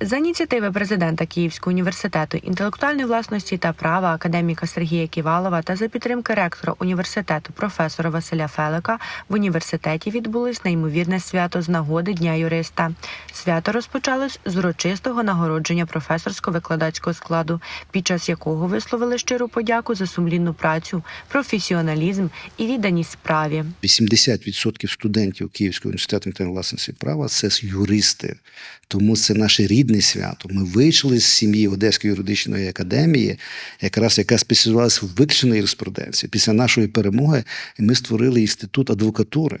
За ініціативи президента Київського університету інтелектуальної власності та права академіка Сергія Ківалова та за підтримки ректора університету професора Василя Фелика в університеті відбулось неймовірне свято з нагоди Дня юриста. Свято розпочалось з урочистого нагородження професорсько-викладацького складу, під час якого висловили щиру подяку за сумлінну працю, професіоналізм і відданість справі. 80% студентів Київського університету інтелектуальної власності права це юристи. Тому це наше рідне свято. Ми вийшли з сім'ї Одеської юридичної академії, якраз яка спеціалізувалася в виключеній юриспруденції. Після нашої перемоги ми створили інститут адвокатури.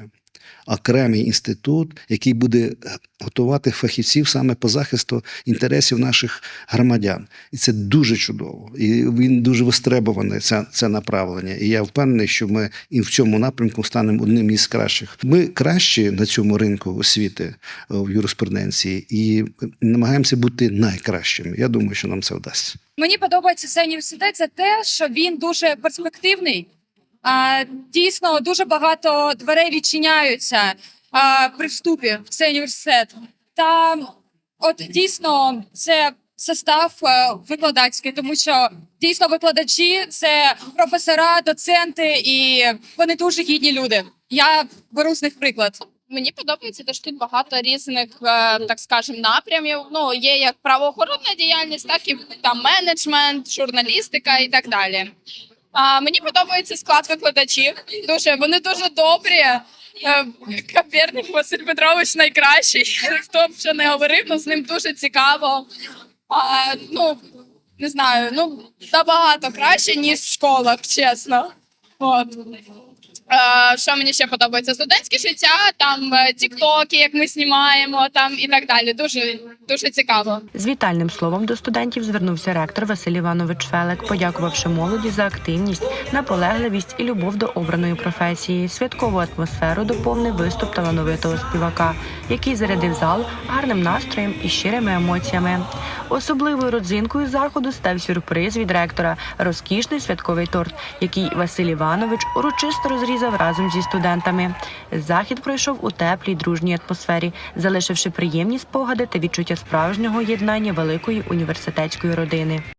Окремий інститут, який буде готувати фахівців саме по захисту інтересів наших громадян, і це дуже чудово. І він дуже вистребуваний це, це направлення. І я впевнений, що ми і в цьому напрямку станемо одним із кращих. Ми кращі на цьому ринку освіти е, в юриспруденції і намагаємося бути найкращими. Я думаю, що нам це вдасться. Мені подобається цей університет за те, що він дуже перспективний. Дійсно, дуже багато дверей відчиняються при вступі в цей університет. Та от дійсно це состав е, викладацький, тому що дійсно викладачі це професора, доценти, і вони дуже гідні люди. Я беру з них приклад. Мені подобається, те, що тут багато різних, е, так скажемо, напрямів. Ну, є як правоохоронна діяльність, так і там менеджмент, журналістика і так далі. А мені подобається склад викладачів. Дуже вони дуже добрі. Е, Каперник Василь Петрович найкращий. Хто б ще не говорив, ну з ним дуже цікаво. А, ну не знаю, ну набагато краще, ніж в школах, чесно. От. Е, що мені ще подобається? Студентське життя, там е, тіктоки, як ми знімаємо, там і так далі. Дуже дуже цікаво. З вітальним словом до студентів звернувся ректор Василь Іванович Фелек, подякувавши молоді за активність, наполегливість і любов до обраної професії. Святкову атмосферу доповнив виступ талановитого співака, який зарядив зал гарним настроєм і щирими емоціями. Особливою родзинкою заходу став сюрприз від ректора розкішний святковий торт, який Василь Іванович урочисто розрізав разом зі студентами. Захід пройшов у теплій дружній атмосфері, залишивши приємні спогади та відчуття справжнього єднання великої університетської родини.